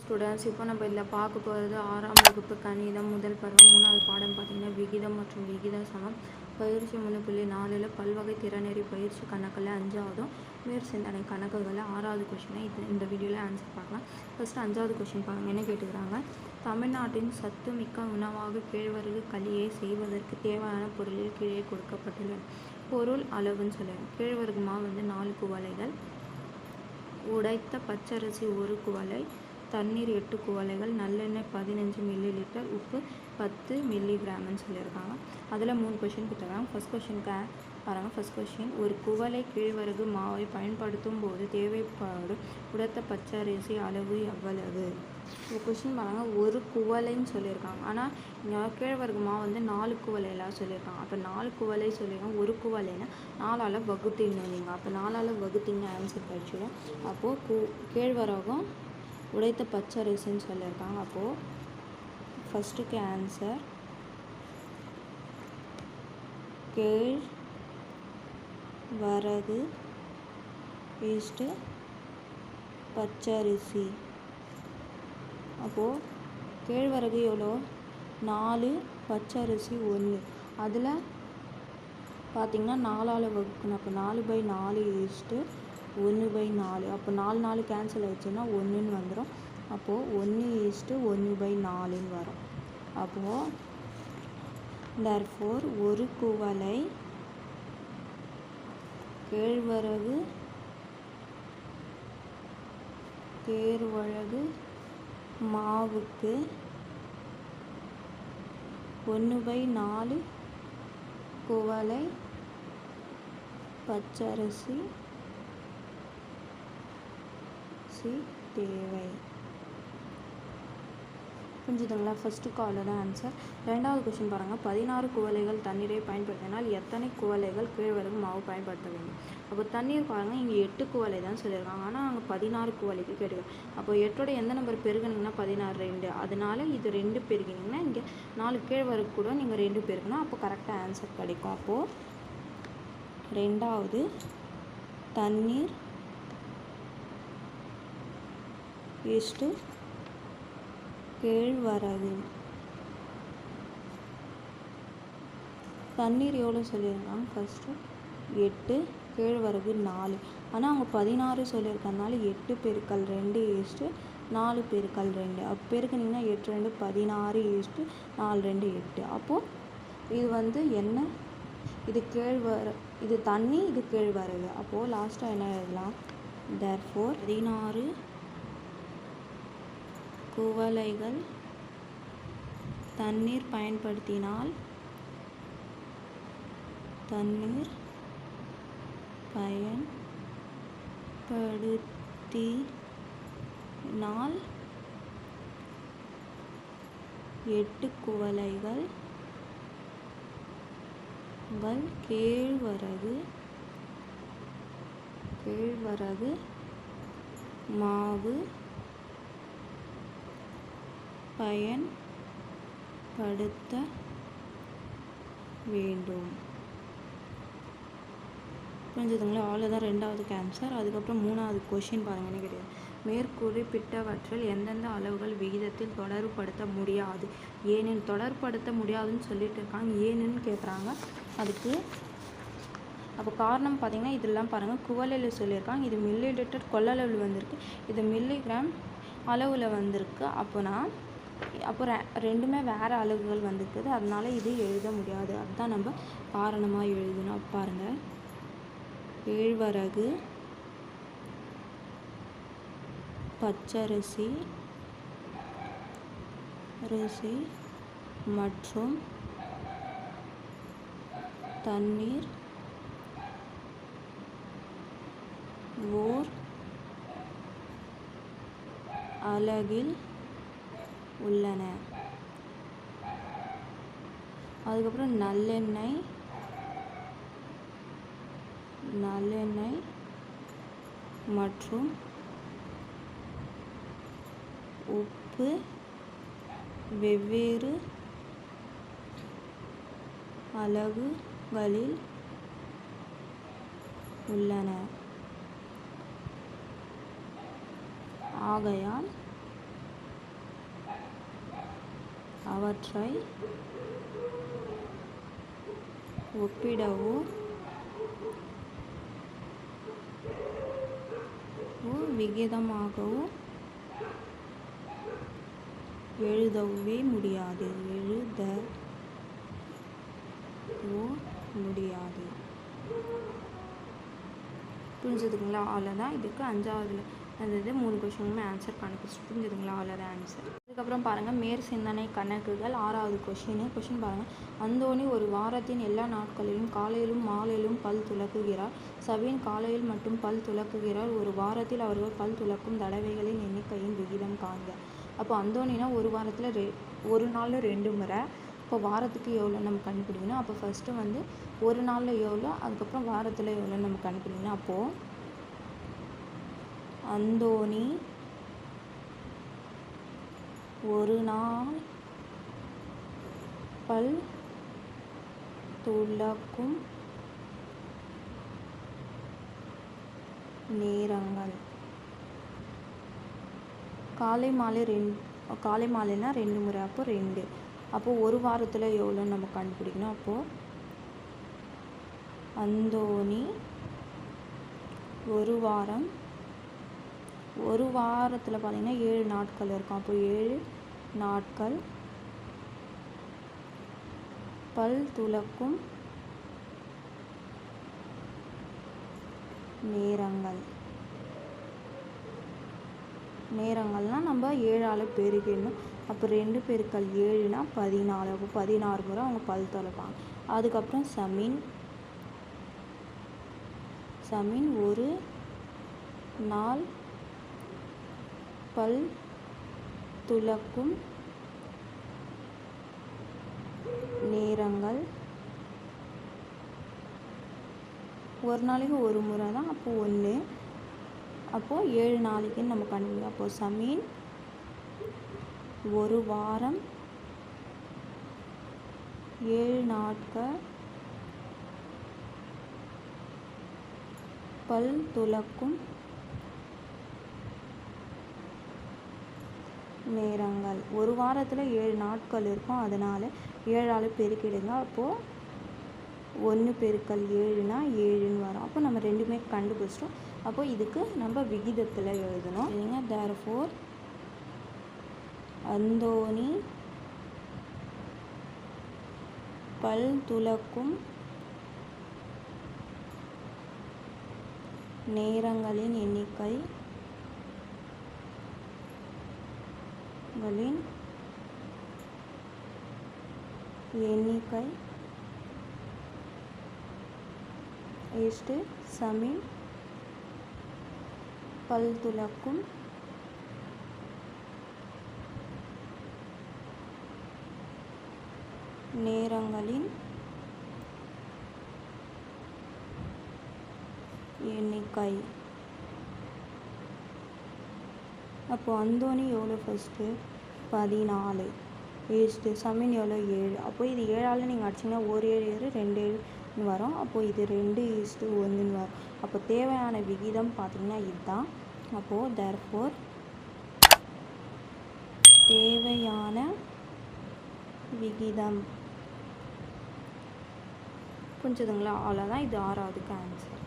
Students இப்போ நம்ம இதில் பார்க்க போகிறது ஆறாம் வகுப்பு கணிதம் முதல் பருவம். மூணாவது பாடம் பார்த்திங்கன்னா விகிதம் மற்றும் விகித சமம். பயிற்சி மூணு புள்ளி நாலில் பல்வகை திறநெறி பயிற்சி கணக்கில் அஞ்சாவதும் உயர் சிந்தனை கணக்குகளில் ஆறாவது கொஷினை இது இந்த வீடியோவில் ஆன்சர் பார்க்கலாம். ஃபஸ்ட்டு அஞ்சாவது கொஷின் பாருங்க. என்ன கேட்டுக்கிறாங்க? தமிழ்நாட்டின் சத்துமிக்க உணவாக கேழ்வரகு களியை செய்வதற்கு தேவையான பொருளில் கீழே கொடுக்கப்பட்டுள்ளது பொருள் அளவுன்னு சொல்லுவேன் கேழ்வரகு மாவு வந்து நாலு குவளைகள் உடைத்த பச்சரிசி ஒரு குவளை தண்ணீர் எட்டு குவளைகள் நல்லெண்ணெய் பதினஞ்சு மில்லி லிட்டர் உப்பு பத்து மில்லி கிராம்னு சொல்லியிருக்காங்க. அதில் மூணு கொஷின் கொடுத்துருக்காங்க ஃபஸ்ட் கொஷினுக்கு பாருங்கள் ஃபஸ்ட் கொஷின் ஒரு குவளை கேழ்வரகு மாவை பயன்படுத்தும் போது தேவைப்படும் உடத்த பச்சரிசி அளவு எவ்வளவு? ஒரு கொஷின் பாருங்கள் ஒரு குவளைன்னு சொல்லியிருக்காங்க. ஆனால் இங்கே கேழ்வரகு மாவு வந்து நாலு குவலைலாம் சொல்லியிருக்காங்க. அப்போ நாலு குவலை சொல்லியிருக்காங்க ஒரு குவலைன்னா நாலால் வகுத்தீங்க நீங்கள் அப்போ நாலால் வகுத்தீங்க ஆன்சர் கிடச்சிடும் அப்போது கு கேழ்வரகும் உடைத்த பச்சரிசின்னு சொல்லியிருக்காங்க. அப்போது ஃபஸ்ட்டுக்கு ஆன்சர் கேழ் வரகு ஈஸ்ட்டு பச்சரிசி. அப்போது கேழ்வரகு எவ்வளோ? நாலு பச்சரிசி ஒன்று. அதில் பார்த்திங்கன்னா நாலால் வகுக்கணும். அப்போ நாலு பை நாலு ஈஸ்ட்டு ஒன்று பை நாலு. அப்போ நாலு நாலு கேன்சல் ஆயிடுச்சுன்னா ஒன்றுன்னு வந்துடும் அப்போது ஒன்று ஈஸ்ட்டு ஒன்று பை நாலுன்னு வரும். அப்போது தர்ஃபோர் ஒரு குவளை கேழ்வரகு தேர்வழகு மாவுக்கு ஒன்று பை நாலு குவளை பச்சரிசி சி தேவை புரிஞ்சுதுங்களா? ஃபஸ்ட்டு காலோட ஆன்சர் ரெண்டாவது கொஷின் பாருங்கள் பதினாறு குவளைகள் தண்ணீரை பயன்படுத்தினால் எத்தனை குவளைகள் கேழ்வரகு மாவு பயன்படுத்த வேண்டும்? அப்போ தண்ணீர் பாருங்கள் இங்கே எட்டு குவளை தான் சொல்லியிருக்காங்க. ஆனால் அங்கே பதினாறு குவளைக்கு கேட்டுருக்காங்க அப்போ எட்டோட எந்த நம்பர் பெருகினீங்கன்னா பதினாறு ரெண்டு. அதனால இது ரெண்டு பெருகினீங்கன்னா இங்கே நாலு கேழ்வரகு கூட நீங்கள் ரெண்டு பெருக்கணும் அப்போ கரெக்டாக ஆன்சர் கிடைக்கும். அப்போது ரெண்டாவது தண்ணீர் ஈஸ்ட்டு கேழ்வரகு தண்ணீர் எவ்வளோ சொல்லியிருக்காங்க? ஃபஸ்ட்டு எட்டு கேழ்வரகு நாலு. ஆனால் அவங்க பதினாறு சொல்லியிருக்கனால எட்டு பெருக்கல் ரெண்டு ஈஸ்ட்டு நாலு பெருக்கல் ரெண்டு. அப்போ பெருக்குனிங்கன்னா எட்டு ரெண்டு பதினாறு ஈஸ்ட்டு நாலு ரெண்டு எட்டு. அப்போது இது வந்து என்ன? இது கேழ்வர இது தண்ணி இது கேழ்வரகு அப்போது லாஸ்ட்டாக என்ன எழுதலாம்? தேர்ஃபோர் பதினாறு குவளைகள் தண்ணீர் பயன்படுத்தினால் தண்ணீர் பயன்படுத்தினால் எட்டு குவளைகள் கள் கேழ்வரகு கேழ்வரகு மாவு பயன்படுத்த வேண்டும் புரிஞ்சுதுங்களா? அவ்வளோதான் ரெண்டாவது கேன்சர் அதுக்கப்புறம் மூணாவது கொஷின் பாருங்க என்ன கிடையாது மேற்குறிப்பிட்டவற்றில் எந்தெந்த அளவுகள் விகிதத்தில் தொடர்புபடுத்த முடியாது? ஏனென் தொடர்படுத்த முடியாதுன்னு சொல்லிட்டு இருக்காங்க. ஏனுன்னு கேட்குறாங்க அதுக்கு அப்போ காரணம் பார்த்திங்கன்னா இதெல்லாம் பாருங்கள் குவலையில் சொல்லியிருக்காங்க. இது மில்லி லிட்டர் கொள்ளளவில் வந்திருக்கு. இது மில்லிகிராம் அளவில் வந்திருக்கு. அப்போனா அப்போ ரெண்டுமே வேறு அலகுகள் வந்திருக்குது. அதனால் இது எழுத முடியாது. அதுதான் நம்ம காரணமாக எழுதணும் பாருங்கள் கேழ்வரகு பச்சரிசி அரிசி மற்றும் தண்ணீர் ஓர் அலகில் உள்ளன அதுக்கப்புறம் நல்லெண்ணெய் நல்லெண்ணெய் மற்றும் உப்பு வெவ்வேறு அளவுகளில் உள்ளன. ஆகையால் அவற்றை ஒப்பிடவோ விகிதமாகவும் விகிதமாகவோ எழுதவே முடியாது. எழுதவோ முடியாது. புரிஞ்சுதுங்களா? அவ்வளோதான் இதுக்கு அஞ்சாவதுல இது மூணு கொஷனுமே ஆன்சர் கண்டுபிடிச்சி புரிஞ்சுதுங்களா? அவ்வளோதான் ஆன்சர் அதுக்கப்புறம் பாருங்கள் மேற் சிந்தனை கணக்குகள் ஆறாவது கொஷின் கொஷின் பாருங்கள் அந்தோணி ஒரு வாரத்தின் எல்லா நாட்களிலும் காலையிலும் மாலையிலும் பல் துலக்குகிறார். சபீன் காலையில் மட்டும் பல் துலக்குகிறார். ஒரு வாரத்தில் அவர்கள் பல் துலக்கும் தடவைகளின் எண்ணிக்கையின் விகிதம் காண்க. அப்போ அந்தோணினா ஒரு வாரத்தில் ரெ ஒரு நாளில் ரெண்டு முறை. இப்போ வாரத்துக்கு எவ்வளோ நம்ம கண்டுபிடிக்கணும். அப்போ ஃபஸ்ட்டு வந்து ஒரு நாளில் எவ்வளோ அதுக்கப்புறம் வாரத்தில் எவ்வளோ நம்ம கண்டுபிடிக்கணும். அப்போது அந்தோணி ஒரு நாள் பல் துளக்கும் நேரங்கள். காலை மாலை ரெண் காலை மாலைனா ரெண்டு முறை அப்போ ரெண்டு. அப்போது ஒரு வாரத்தில் எவ்வளோன்னு நம்ம கண்டுபிடிக்கணும். அப்போது அந்தோணி ஒரு வாரம் ஒரு வாரத்தில் பார்த்திங்கன்னா ஏழு நாட்கள் இருக்கும். அப்போ ஏழு நாட்கள் பல் துலக்கும் நேரங்கள். நேரங்கள்னால் நம்ம ஏழால் பெருகிடணும் அப்போ ரெண்டு பேருக்கள் ஏழுனா பதினாலு. அப்போ பதினாறு முறை அவங்க பல் துலப்பாங்க அதுக்கப்புறம் சமீன். சமீன் ஒரு நாள் பல் துலக்கும் நேரங்கள். ஒரு நாளைக்கு ஒரு முறை தான் அப்போ ஒன்று அப்போது ஏழு நாளைக்குன்னு நம்ம கண்டுபிடிக்கும் அப்போது சமீன் ஒரு வாரம் ஏழு நாட்கள். பல் துலக்கும் நேரங்கள். ஒரு வாரத்தில் ஏழு நாட்கள் இருக்கும். அதனால் ஏழால் பெருக்கிடுங்க அப்போது ஒன்று பெருக்கல் ஏழுனா ஏழுன்னு வரும். அப்போ நம்ம ரெண்டுமே கண்டுபிடிச்சிட்டோம். அப்போ இதுக்கு நம்ம விகிதத்தில் எழுதணும். இல்லைங்க தேர் ஃபோர் அந்தோணி பல் துளக்கும் நேரங்களின் எண்ணிக்கை களின் எண்ணிக்கை இஸ்டு சமின் பல் துலக்கும் நேரங்களின் எண்ணிக்கை. அப்போ அந்தோணி எவ்வளோ ஃபஸ்ட்டு பதினாலு. ஈஸ்ட்டு சமீன் எவ்வளோ? ஏழு. அப்போ இது ஏழால் நீங்கள் அடிச்சிங்கன்னா ஒரு ஏழு ஏழு ரெண்டு ஏழுன்னு வரும். அப்போது இது ரெண்டு ஈஸ்ட்டு ஒன்றுன்னு வரும். அப்போ தேவையான விகிதம் பார்த்திங்கன்னா இதுதான். அப்போது தேர்ஃபோர் தேவையான விகிதம். புரிஞ்சுதுங்களா? அவ்வளோதான் இது ஆறாவதுக்கு ஆன்சர்